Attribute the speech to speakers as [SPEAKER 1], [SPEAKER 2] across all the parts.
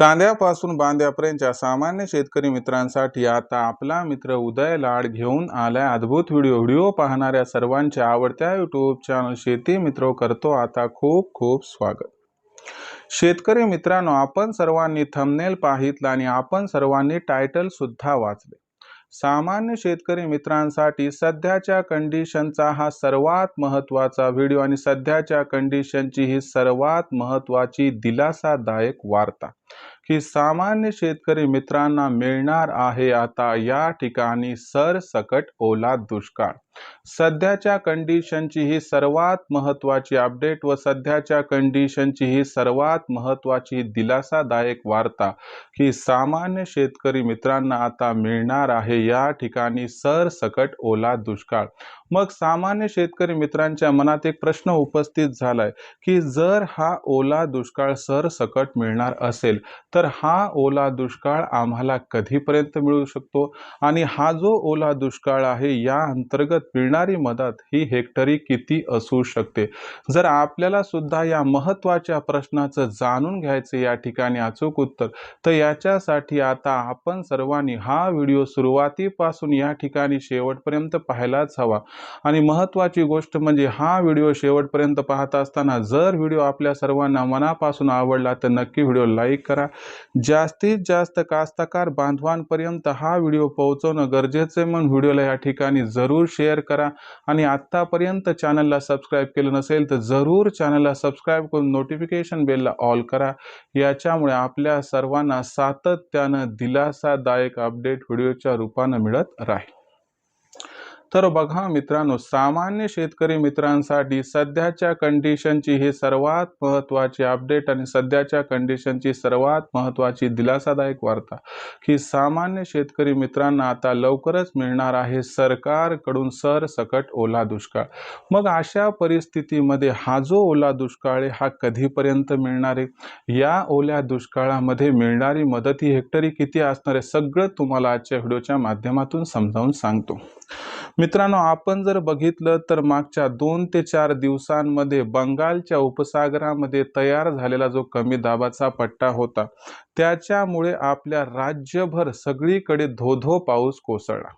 [SPEAKER 1] चांद्यापासून बांद्यापर्यंतच्या सामान्य शेतकरी मित्रांसाठी आता आपला मित्र उदय लाड घेऊन आलाय अद्भुत व्हिडिओ. व्हिडिओ पाहणाऱ्या सर्वांच्या आवडत्या यूट्यूब चॅनल शेती मित्र करतो आता खूप खूप स्वागत. शेतकरी मित्रांनो आपण सर्वांनी थंबनेल पाहितलं आणि आपण सर्वांनी टायटल सुद्धा वाचले. सामान्य शेतकरी मित्रांसाठी सध्याच्या कंडिशनचा हा सर्वात महत्त्वाचा व्हिडिओ आणि सध्याच्या कंडिशनची ही सर्वात महत्त्वाची दिलासादायक वार्ता. की सामान्य शेतकरी मित्रांना मिळणार आहे आता या ठिकाणी सरसकट ओला दुष्काळ. सध्याच्या कंडिशनची ही सर्वात महत्त्वाची अपडेट व सध्याच्या कंडिशनची ही सर्वात महत्त्वाची दिलासादायक वार्ता की सामान्य शेतकरी मित्रांना आता मिळणार आहे या ठिकाणी सरसकट ओला दुष्काळ. मग सामान्य शेतकरी मित्रांच्या मनात एक प्रश्न उपस्थित झालाय की जर हा ओला दुष्काळ सरसकट मिळणार असेल तर तर हा ओला दुष्काळ आम्हाला कधीपर्यंत मिळू शकतो? आणि हा जो ओला दुष्काळ आहे या अंतर्गत मिळणारी मदत ही हेक्टरी किती असू शकते? जर आपल्याला सुद्धा या महत्त्वाच्या प्रश्नाचं जाणून घ्यायचं या ठिकाणी अचूक उत्तर तर याच्यासाठी आता आपण सर्वांनी हा व्हिडिओ सुरुवातीपासून या ठिकाणी शेवटपर्यंत पाहायलाच हवा. आणि महत्त्वाची गोष्ट म्हणजे हा व्हिडिओ शेवटपर्यंत पाहत असताना जर व्हिडिओ आपल्या सर्वांना मनापासून आवडला तर नक्की व्हिडिओ लाईक करा. जास्तीत जास्त कास्तकार बांधवांपर्यंत हा व्हिडिओ पोहोचवणं गरजेचं आहे म्हणून व्हिडिओला या ठिकाणी जरूर शेअर करा. आणि आत्तापर्यंत चॅनलला सबस्क्राईब केलं नसेल तर जरूर चॅनलला सबस्क्राईब करून नोटिफिकेशन बेलला ऑल करा. याच्यामुळे आपल्या सर्वांना सातत्यानं दिलासादायक अपडेट व्हिडिओच्या रूपानं मिळत राहील. तर बघा मित्रांनो सामान्य शेतकरी मित्रांसाठी सध्याच्या कंडिशनची ही सर्वात महत्त्वाची अपडेट आणि सध्याच्या कंडिशनची सर्वात महत्त्वाची दिलासादायक वार्ता. की सामान्य शेतकरी मित्रांना आता लवकरच मिळणार आहे सरकारकडून सरसकट ओला दुष्काळ. मग अशा परिस्थितीमध्ये हा जो ओला दुष्काळ आहे हा कधीपर्यंत मिळणार आहे? या ओल्या दुष्काळामध्ये मिळणारी मदत ही हेक्टरी किती असणार आहे? सगळं तुम्हाला आजच्या व्हिडिओच्या माध्यमातून समजावून सांगतो. मित्रांनो आपण जर बघितलं तर मागच्या दोन ते चार दिवसांमध्ये बंगालच्या उपसागरामध्ये तयार झालेला जो कमी दाबाचा पट्टा होता त्याच्यामुळे आपल्या राज्यभर सगळीकडे धोधो पाऊस कोसळला.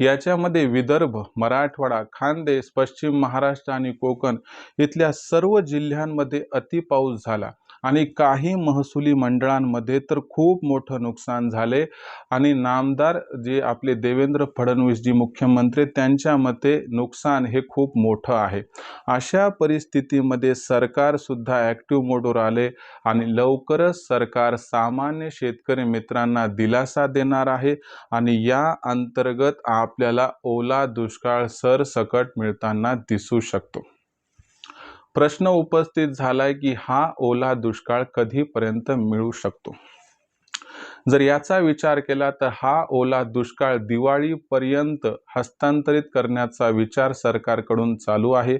[SPEAKER 1] याच्यामध्ये विदर्भ मराठवाडा खानदेश पश्चिम महाराष्ट्र आणि कोकण इथल्या सर्व जिल्ह्यांमध्ये अतिपाऊस झाला. आणि काही महसुली मंडळांमध्ये तर खूप मोठं नुकसान झाले आणि नामदार जे आपले देवेंद्र फडणवीसजी मुख्यमंत्री त्यांच्या मते नुकसान हे खूप मोठं आहे. अशा परिस्थितीमध्ये सरकारसुद्धा ॲक्टिव्ह मोडवर आले आणि लवकरच सरकार सामान्य शेतकरी मित्रांना दिलासा देणार आहे आणि या अंतर्गत आपल्याला ओला दुष्काळ सरसकट मिळताना दिसू शकतो. प्रश्न उपस्थित झालाय की हा ओला दुष्काळ कधीपर्यंत मिळू शकतो? जर याचा विचार केला तर हा ओला दुष्काळ दिवाळीपर्यंत हस्तांतरित करण्याचा विचार सरकारकडून चालू आहे.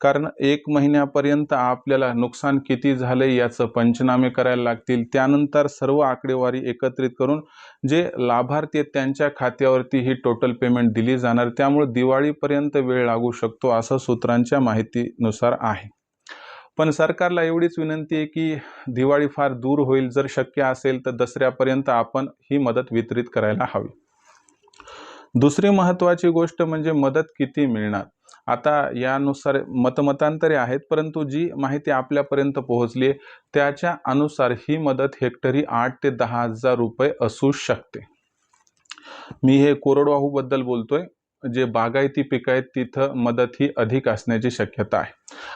[SPEAKER 1] कारण एक महिन्यापर्यंत आपल्याला नुकसान किती झाले याचं पंचनामे करायला लागतील. त्यानंतर सर्व आकडेवारी एकत्रित करून जे लाभार्थी आहेत त्यांच्या खात्यावरती ही टोटल पेमेंट दिली जाणार. त्यामुळे दिवाळीपर्यंत वेळ लागू शकतो असं सूत्रांच्या माहितीनुसार आहे. पण सरकारला एवढीच विनंती आहे की दिवाळी फार दूर होईल. जर शक्य असेल तर दसऱ्यापर्यंत आपण ही मदत वितरित करायला हवी. दुसरी महत्त्वाची गोष्ट म्हणजे मदत किती मिळणार? आता यानुसार मतमतांतरे आहेत परंतु जी माहिती आपल्यापर्यंत पोहोचली आहे त्याच्या अनुसार ही मदत हेक्टरी आठ ते दहा हजार रुपये असू शकते. मी हे कोरडवाहूबद्दल बोलतोय. जे बागायती पिकं आहेत तिथं मदत ही अधिक असण्याची शक्यता आहे.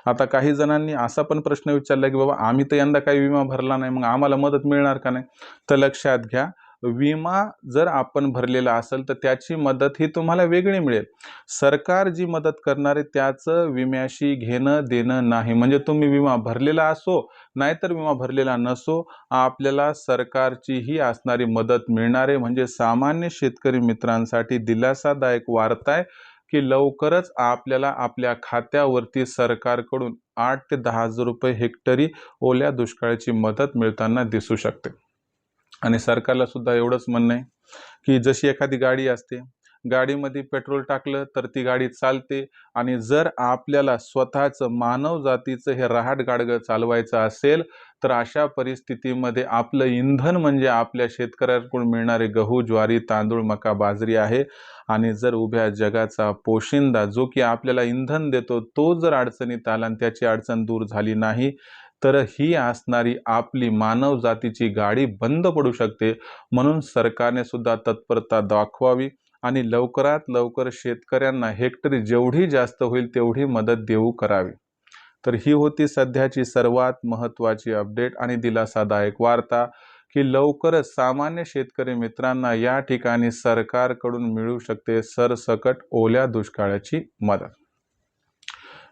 [SPEAKER 1] आता काही जणांनी असा पण प्रश्न विचारला की बाबा आम्ही तर यंदा काही विमा भरला नाही मग आम्हाला मदत मिळणार का नाही? तर लक्षात घ्या विमा जर आपण भरलेला असेल तर त्याची मदत ही तुम्हाला वेगळी मिळेल. सरकार जी मदत करणार आहे त्याचं विम्याशी घेणं देणं नाही. म्हणजे तुम्ही विमा भरलेला असो नाहीतर विमा भरलेला नसो आपल्याला सरकारची ही असणारी मदत मिळणार आहे. म्हणजे सामान्य शेतकरी मित्रांसाठी दिलासादायक वार्ता आहे की लवकरच आपल्याला आपल्या खात्यावरती सरकारकडून आठ ते दहा हजार रुपये हेक्टरी ओल्या दुष्काळाची मदत मिळताना दिसू शकते. आणि सरकारला सुद्धा एवढंच म्हणणं आहे की जशी एखादी गाडी असते गाडीमध्ये पेट्रोल टाकलं तर ती गाडी चालते आणि जर आपल्याला स्वतःचं मानव जातीचं हे रहाट गाडगं चालवायचं असेल तर अशा परिस्थितीमध्ये आपलं इंधन म्हणजे आपल्या शेतकऱ्यांकडून मिळणारे गहू ज्वारी तांदूळ मका बाजरी आहे. आणि जर उभ्या जगाचा पोशिंदा जो की आपल्याला इंधन देतो तो जर अडचणीत आला आणि त्याची अडचण दूर झाली नाही तर ही असणारी आपली मानव जातीची गाडी बंद पडू शकते. म्हणून सरकारने सुद्धा तत्परता दाखवावी आणि लवकरात लवकर शेतकऱ्यांना हेक्टरी जेवढी जास्त होईल तेवढी मदत देऊ करावी. तर ही होती सध्याची सर्वात महत्त्वाची अपडेट आणि दिलासादायक वार्ता की लवकरच सामान्य शेतकरी मित्रांना या ठिकाणी सरकारकडून मिळू शकते सरसकट ओल्या दुष्काळाची मदत.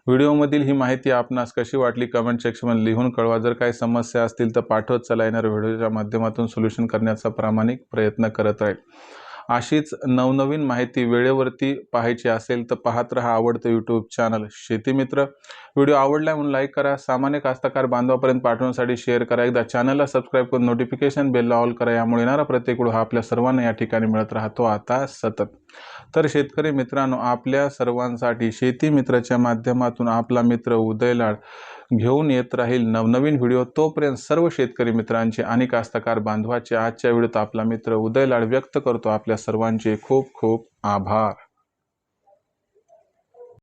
[SPEAKER 1] व्हिडिओमधील ही माहिती आपणास कशी वाटली कमेंट सेक्शनमध्ये लिहून कळवा. जर काही समस्या असतील तर पाठवत चला. येणार व्हिडिओच्या माध्यमातून सोल्युशन करण्याचा प्रामाणिक प्रयत्न करत राहील. अशीच नवनवीन माहिती वेळेवरती पाहायची असेल तर पाहत राहा आवडतं यूट्यूब चॅनल शेतीमित्र व्हिडिओ आवडला म्हणून लाईक करा. सामान्य कास्तकार बांधवापर्यंत पाठवण्यासाठी शेअर करा. एकदा चॅनलला सबस्क्राईब करून नोटिफिकेशन बेलला ऑल करा. यामुळे येणारा प्रत्येक व्हिडिओ हा आपल्या सर्वांना या ठिकाणी मिळत राहतो. आता सतत. तर शेतकरी मित्रांनो आपल्या सर्वांसाठी शेती मित्राच्या माध्यमातून आपला मित्र उदयलाड घेऊन येत राहील नवनवीन व्हिडिओ तोपर्यंत सर्व शेतकरी मित्रांचे आणि कास्तकार बांधवाचे आजच्या व्हिडिओत आपला मित्र उदयलाड व्यक्त करतो. आपल्या सर्वांचे खूप खूप आभार.